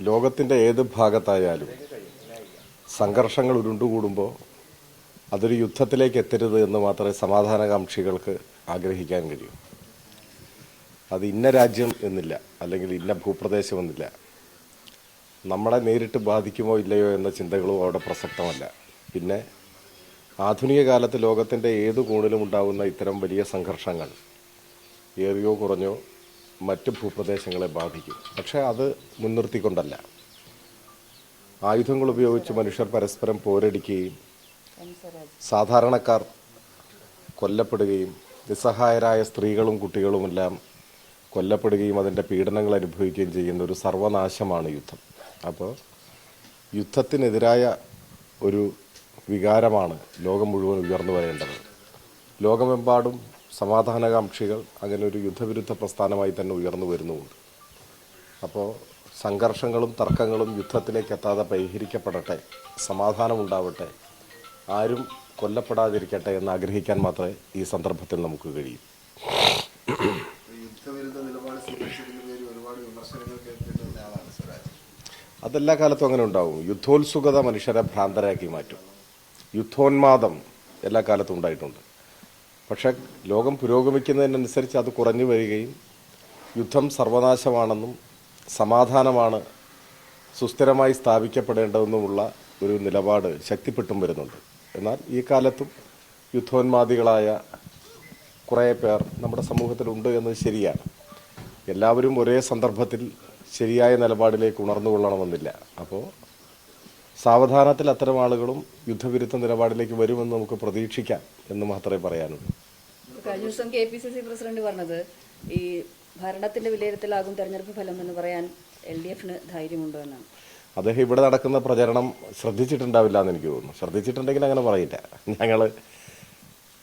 ലോകത്തിന്റെ ഏത് ഭാഗത്തായാലും സംഘർഷങ്ങൾ ഉരുണ്ടുകൂടുമ്പോൾ അതൊരു യുദ്ധത്തിലേക്ക് എത്തരുത് എന്ന് മാത്രമേ സമാധാനകാംക്ഷികൾക്ക് ആഗ്രഹിക്കാൻ കഴിയൂ. അത് ഇന്ന രാജ്യം എന്നില്ല അല്ലെങ്കിൽ ഇന്ന ഭൂപ്രദേശം എന്നില്ല നമ്മളെ നേരിട്ട് ബാധിക്കുമോ ഇല്ലയോ എന്ന ചിന്തകളും അവിടെ പ്രസക്തമല്ല. പിന്നെ ആധുനിക കാലത്ത് ലോകത്തിന്റെ ഏത് കോണിലും ഉണ്ടാകുന്ന ഇത്തരം വലിയ സംഘർഷങ്ങൾ ഏറിയോ കുറഞ്ഞോ മറ്റ് ഭൂപ്രദേശങ്ങളെ ബാധിക്കും. പക്ഷേ അത് മുൻനിർത്തിക്കൊണ്ടല്ല. ആയുധങ്ങൾ ഉപയോഗിച്ച് മനുഷ്യർ പരസ്പരം പോരടിക്കുകയും സാധാരണക്കാർ കൊല്ലപ്പെടുകയും നിസ്സഹായരായ സ്ത്രീകളും കുട്ടികളുമെല്ലാം കൊല്ലപ്പെടുകയും അതിന്റെ പീഡനങ്ങൾ അനുഭവിക്കുകയും ചെയ്യുന്ന ഒരു സർവനാശമാണ് യുദ്ധം. അപ്പോൾ യുദ്ധത്തിനെതിരായ ഒരു വികാരമാണ് ലോകം മുഴുവൻ ഉയർന്നു വരേണ്ടത്. ലോകമെമ്പാടും സമാധാനകാംക്ഷികൾ അങ്ങനെ ഒരു യുദ്ധവിരുദ്ധ പ്രസ്ഥാനമായി തന്നെ ഉയർന്നു വരുന്നുമുണ്ട്. അപ്പോൾ സംഘർഷങ്ങളും തർക്കങ്ങളും യുദ്ധത്തിലേക്ക് എത്താതെ പരിഹരിക്കപ്പെടട്ടെ സമാധാനമുണ്ടാവട്ടെ ആരും കൊല്ലപ്പെടാതിരിക്കട്ടെ എന്ന് ആഗ്രഹിക്കാൻ മാത്രമേ ഈ സന്ദർഭത്തിൽ നമുക്ക് കഴിയൂ. അതെല്ലാ കാലത്തും അങ്ങനെ ഉണ്ടാവും. യുദ്ധോത്സുകത മനുഷ്യരെ ഭ്രാന്തരാക്കി മാറ്റും. യുദ്ധോന്മാദം എല്ലാ കാലത്തും ഉണ്ടായിട്ടുണ്ട്. പക്ഷേ ലോകം പുരോഗമിക്കുന്നതിനനുസരിച്ച് അത് കുറഞ്ഞു വരികയും യുദ്ധം സർവനാശമാണെന്നും സമാധാനമാണ് സുസ്ഥിരമായി സ്ഥാപിക്കപ്പെടേണ്ടതെന്നുമുള്ള ഒരു നിലപാട് ശക്തിപ്പെട്ടും വരുന്നുണ്ട്. എന്നാൽ ഈ കാലത്തും യുദ്ധോന്മാദികളായ കുറേ പേർ നമ്മുടെ സമൂഹത്തിലുണ്ട് എന്നത് ശരിയാണ്. എല്ലാവരും ഒരേ സന്ദർഭത്തിൽ ശരിയായ നിലപാടിലേക്ക് ഉണർന്നുകൊള്ളണമെന്നില്ല. അപ്പോൾ സാവധാനത്തിൽ അത്തരം ആളുകളും യുദ്ധവിരുദ്ധ നിലപാടിലേക്ക് വരുമെന്ന് നമുക്ക് പ്രതീക്ഷിക്കാം എന്ന് മാത്രമേ പറയാനുള്ളൂ. കഴിഞ്ഞ ദിവസം K P C C president പറഞ്ഞത് ഈ ഭരണത്തിന്റെ വിലയിരുത്തലാകും തെരഞ്ഞെടുപ്പ് ഫലം എന്ന് പറയാൻ എൽ ഡി എഫിന് ധൈര്യമുണ്ടോ എന്നാണ്. അദ്ദേഹം ഇവിടെ നടക്കുന്ന പ്രചരണം ശ്രദ്ധിച്ചിട്ടുണ്ടാവില്ല എന്ന് എനിക്ക് തോന്നുന്നു. ശ്രദ്ധിച്ചിട്ടുണ്ടെങ്കിൽ അങ്ങനെ പറയില്ല. ഞങ്ങൾ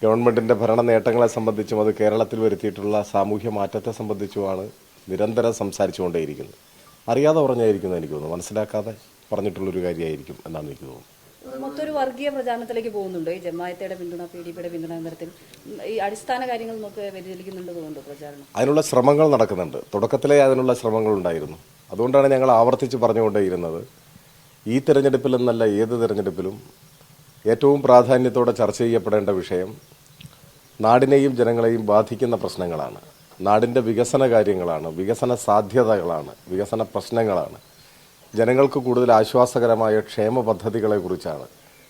ഗവൺമെന്റിന്റെ ഭരണ നേട്ടങ്ങളെ സംബന്ധിച്ചും അത് കേരളത്തിൽ വരുത്തിയിട്ടുള്ള സാമൂഹ്യ മാറ്റത്തെ സംബന്ധിച്ചുമാണ് നിരന്തരം സംസാരിച്ചുകൊണ്ടേയിരിക്കുന്നത്. അറിയാതെ പറഞ്ഞായിരിക്കുന്നു എനിക്ക് തോന്നുന്നു. മനസ്സിലാക്കാതെ പറഞ്ഞിട്ടുള്ളൊരു കാര്യമായിരിക്കും എന്നാണ് എനിക്ക് തോന്നുന്നത്. മൊത്തം ഒരു വർഗീയ പ്രചാരണത്തിലേക്ക് പോകുന്നുണ്ട്. ഈ ജമായത്തയുടെ പിന്തുണ പി ഡി പിയുടെ പിന്തുണ നിരത്തിൽ ഈ അടിസ്ഥാന കാര്യങ്ങൾ നമുക്ക് വ്യതിചലിക്കുന്നുണ്ട് തോന്നുന്നു പ്രചാരണം. അതിനുള്ള ശ്രമങ്ങൾ നടക്കുന്നുണ്ട്. തുടക്കത്തിലേ അതിനുള്ള ശ്രമങ്ങൾ ഉണ്ടായിരുന്നു. അതുകൊണ്ടാണ് ഞങ്ങൾ ആവർത്തിച്ച് പറഞ്ഞുകൊണ്ടേയിരുന്നത്. ഈ തിരഞ്ഞെടുപ്പിൽ എന്നല്ല ഏത് തിരഞ്ഞെടുപ്പിലും ഏറ്റവും പ്രാധാന്യത്തോടെ ചർച്ച ചെയ്യപ്പെടേണ്ട വിഷയം നാടിനെയും ജനങ്ങളെയും ബാധിക്കുന്ന പ്രശ്നങ്ങളാണ്. നാടിന്റെ വികസന കാര്യങ്ങളാണ് വികസന സാധ്യതകളാണ് വികസന പ്രശ്നങ്ങളാണ്. ജനങ്ങൾക്ക് കൂടുതൽ ആശ്വാസകരമായ ക്ഷേമ പദ്ധതികളെക്കുറിച്ചാണ്.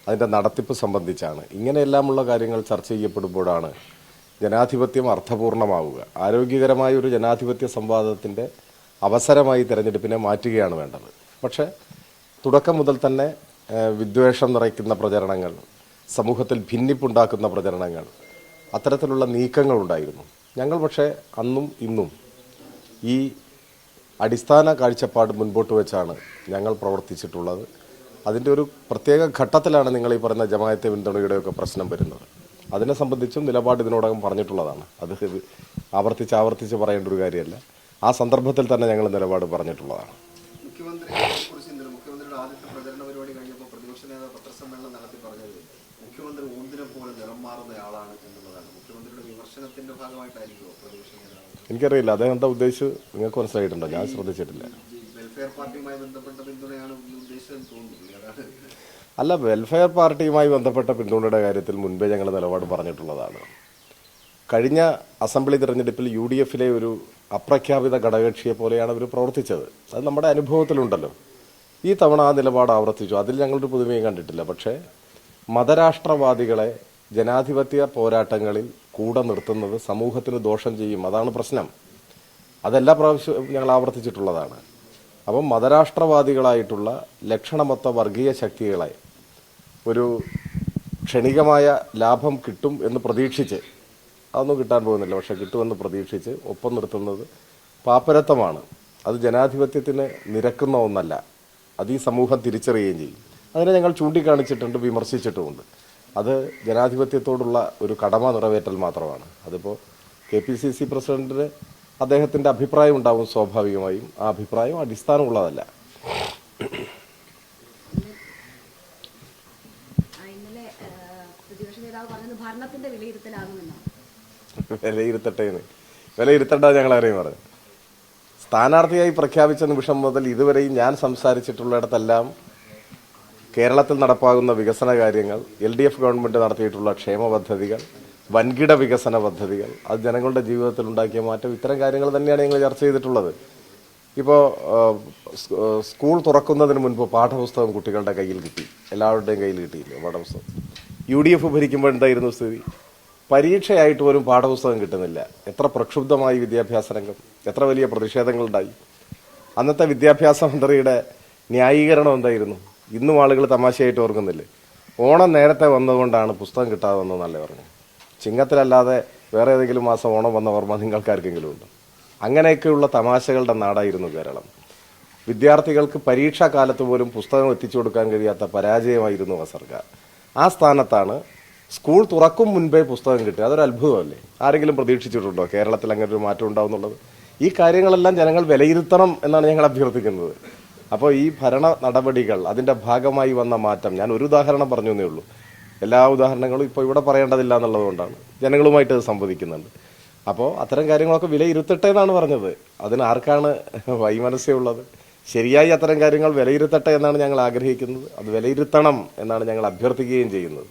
അതിന്റെ നടത്തിപ്പ് സംബന്ധിച്ചാണ്. ഇങ്ങനെയെല്ലാമുള്ള കാര്യങ്ങൾ ചർച്ച ചെയ്യപ്പെടുമ്പോഴാണ് ജനാധിപത്യം അർത്ഥപൂർണമാവുക. ആരോഗ്യകരമായ ഒരു ജനാധിപത്യ സംവാദത്തിന്റെ അവസരമായി തിരഞ്ഞെടുപ്പിനെ മാറ്റുകയാണ് വേണ്ടത്. പക്ഷേ തുടക്കം മുതൽ തന്നെ വിദ്വേഷം നിറയ്ക്കുന്ന പ്രചരണങ്ങൾ സമൂഹത്തിൽ ഭിന്നിപ്പുണ്ടാക്കുന്ന പ്രചരണങ്ങൾ അത്തരത്തിലുള്ള നീക്കങ്ങളുണ്ടായിരുന്നു. ഞങ്ങൾ പക്ഷേ അന്നും ഇന്നും ഈ അടിസ്ഥാന കാഴ്ചപ്പാട് മുൻപോട്ട് വെച്ചാണ് ഞങ്ങൾ പ്രവർത്തിച്ചിട്ടുള്ളത്. അതിന്റെ ഒരു പ്രത്യേക ഘട്ടത്തിലാണ് നിങ്ങൾ ഈ പറയുന്ന ജമായത്തെ പിന്തുണയുടെയൊക്കെ പ്രശ്നം വരുന്നത്. അതിനെ സംബന്ധിച്ചും നിലപാട് ഇതിനോടകം പറഞ്ഞിട്ടുള്ളതാണ്. അത് ആവർത്തിച്ച് ആവർത്തിച്ച് പറയേണ്ട ഒരു കാര്യമല്ല. ആ സന്ദർഭത്തിൽ തന്നെ ഞങ്ങൾ നിലപാട് പറഞ്ഞിട്ടുള്ളതാണ്. പത്രസമ്മേളനം നടത്തി പറഞ്ഞത് മുഖ്യമന്ത്രി ഊന്തിനെ പോലെ നിറം മാറുന്നയാളാണ് എന്നുള്ളതാണ്. മുഖ്യമന്ത്രിയുടെ വിമർശനത്തിന്റെ ഭാഗമായിട്ടായിരിക്കുമോ പ്രതിപക്ഷ എനിക്കറിയില്ല. അദ്ദേഹം എന്താ ഉദ്ദേശിച്ചു നിങ്ങൾക്ക് മനസ്സിലായിട്ടുണ്ടോ? ഞാൻ ശ്രദ്ധിച്ചിട്ടില്ല. വെൽഫെയർ പാർട്ടിയുമായി ബന്ധപ്പെട്ട പിന്തുണയാണ് ഉദ്ദേശിച്ചതെന്ന് തോന്നുന്നു. അതാണ്. അല്ല വെൽഫെയർ പാർട്ടിയുമായി ബന്ധപ്പെട്ട പിന്തുണയുടെ കാര്യത്തിൽ മുൻപേ ഞങ്ങൾ നിലപാട് പറഞ്ഞിട്ടുള്ളതാണ്. കഴിഞ്ഞ അസംബ്ലി തിരഞ്ഞെടുപ്പിൽ യു ഡി എഫിലെ ഒരു അപ്രഖ്യാപിത ഘടകകക്ഷിയെ പോലെയാണ് അവർ പ്രവർത്തിച്ചത്. അത് നമ്മുടെ അനുഭവത്തിലുണ്ടല്ലോ. ഈ തവണ ആ നിലപാട് ആവർത്തിച്ചു. അതിൽ ഞങ്ങളൊരു പുതുമയും കണ്ടിട്ടില്ല. പക്ഷേ മതരാഷ്ട്രവാദികളെ ജനാധിപത്യ പോരാട്ടങ്ങളിൽ കൂടെ നിർത്തുന്നത് സമൂഹത്തിന് ദോഷം ചെയ്യും. അതാണ് പ്രശ്നം. അതെല്ലാ പ്രാവശ്യവും ഞങ്ങൾ ആവർത്തിച്ചിട്ടുള്ളതാണ്. അപ്പം മതരാഷ്ട്രവാദികളായിട്ടുള്ള ലക്ഷണമൊത്ത വർഗീയ ശക്തികളെ ഒരു ക്ഷണികമായ ലാഭം കിട്ടും എന്ന് പ്രതീക്ഷിച്ച് അതൊന്നും കിട്ടാൻ പോകുന്നില്ല പക്ഷെ കിട്ടുമെന്ന് പ്രതീക്ഷിച്ച് ഒപ്പം നിർത്തുന്നത് പാപ്പരത്വമാണ്. അത് ജനാധിപത്യത്തിന് നിരക്കുന്ന ഒന്നല്ല. അത് ഈ സമൂഹം തിരിച്ചറിയുകയും ചെയ്യും. അതിനെ ഞങ്ങൾ ചൂണ്ടിക്കാണിച്ചിട്ടുണ്ട് വിമർശിച്ചിട്ടുമുണ്ട്. അത് ജനാധിപത്യത്തോടുള്ള ഒരു കടമ നിറവേറ്റൽ മാത്രമാണ്. അതിപ്പോൾ കെ പി സി സി പ്രസിഡന്റിന് അദ്ദേഹത്തിന്റെ അഭിപ്രായം ഉണ്ടാവും സ്വാഭാവികമായും. ആ അഭിപ്രായം അടിസ്ഥാനമുള്ളതല്ല. വിലയിരുത്തട്ടെ എന്ന്. വിലയിരുത്തണ്ട ഞങ്ങൾ ആരെയും പറഞ്ഞു സ്ഥാനാർത്ഥിയായി പ്രഖ്യാപിച്ച നിമിഷം മുതൽ ഇതുവരെയും ഞാൻ സംസാരിച്ചിട്ടുള്ളിടത്തെല്ലാം കേരളത്തിൽ നടപ്പാകുന്ന വികസന കാര്യങ്ങൾ എൽ ഡി എഫ് ഗവൺമെന്റ് നടത്തിയിട്ടുള്ള ക്ഷേമ പദ്ധതികൾ വൻകിട വികസന പദ്ധതികൾ അത് ജനങ്ങളുടെ ജീവിതത്തിൽ ഉണ്ടാക്കിയ മാറ്റം ഇത്തരം കാര്യങ്ങൾ തന്നെയാണ് ഞങ്ങൾ ചർച്ച ചെയ്തിട്ടുള്ളത്. ഇപ്പോൾ സ്കൂൾ തുറക്കുന്നതിന് മുൻപ് പാഠപുസ്തകം കുട്ടികളുടെ കയ്യിൽ കിട്ടി. എല്ലാവരുടെയും കയ്യിൽ കിട്ടിയില്ല പാഠപുസ്തകം. യു ഡി എഫ് ഭരിക്കുമ്പോൾ എന്തായിരുന്നു സ്ഥിതി? പരീക്ഷയായിട്ട് പോലും പാഠപുസ്തകം കിട്ടുന്നില്ല. എത്ര പ്രക്ഷുബ്ധമായി വിദ്യാഭ്യാസ രംഗം. എത്ര വലിയ പ്രതിഷേധങ്ങളുണ്ടായി. അന്നത്തെ വിദ്യാഭ്യാസ മന്ത്രിയുടെ ന്യായീകരണം എന്തായിരുന്നു? ഇന്നും ആളുകൾ തമാശയായിട്ട് ഓർക്കുന്നില്ലേ? ഓണം നേരത്തെ വന്നതുകൊണ്ടാണ് പുസ്തകം കിട്ടാതെ വന്നതെന്നല്ലേ പറഞ്ഞു. ചിങ്ങത്തിലല്ലാതെ വേറെ ഏതെങ്കിലും മാസം ഓണം വന്ന ഓർമ്മ നിങ്ങൾക്കാർക്കെങ്കിലും ഉണ്ട്? അങ്ങനെയൊക്കെയുള്ള തമാശകളുടെ നാടായിരുന്നു കേരളം. വിദ്യാർത്ഥികൾക്ക് പരീക്ഷാ കാലത്ത് പോലും പുസ്തകം എത്തിച്ചു കൊടുക്കാൻ കഴിയാത്ത പരാജയമായിരുന്നു ആ സർക്കാർ ആ സ്ഥാനത്താണ് സ്കൂൾ തുറക്കും മുൻപേ പുസ്തകം കിട്ടുക അതൊരു അത്ഭുതമല്ലേ? ആരെങ്കിലും പ്രതീക്ഷിച്ചിട്ടുണ്ടോ കേരളത്തിൽ അങ്ങനെ ഒരു മാറ്റം ഉണ്ടാവുന്നുള്ളത് ഈ കാര്യങ്ങളെല്ലാം ജനങ്ങൾ വിലയിരുത്തണം എന്നാണ് ഞങ്ങൾ അഭ്യർത്ഥിക്കുന്നത്. അപ്പോൾ ഈ ഭരണ നടപടികൾ അതിന്റെ ഭാഗമായി വന്ന മാറ്റം ഞാൻ ഒരു ഉദാഹരണം പറഞ്ഞു എന്നേ ഉള്ളൂ. എല്ലാ ഉദാഹരണങ്ങളും ഇപ്പോൾ ഇവിടെ പറയേണ്ടതില്ല എന്നുള്ളതുകൊണ്ടാണ്. ജനങ്ങളുമായിട്ട് അത് സംവദിക്കുന്നുണ്ട്. അപ്പോൾ അത്തരം കാര്യങ്ങളൊക്കെ വിലയിരുത്തട്ടെ എന്നാണ് പറഞ്ഞത്. അതിന് ആർക്കാണ് വൈമനസ്യമുള്ളത് ശരിയായി അത്തരം കാര്യങ്ങൾ വിലയിരുത്തട്ടെ എന്നാണ് ഞങ്ങൾ ആഗ്രഹിക്കുന്നത്. അത് വിലയിരുത്തണം എന്നാണ് ഞങ്ങൾ അഭ്യർത്ഥിക്കുകയും ചെയ്യുന്നത്.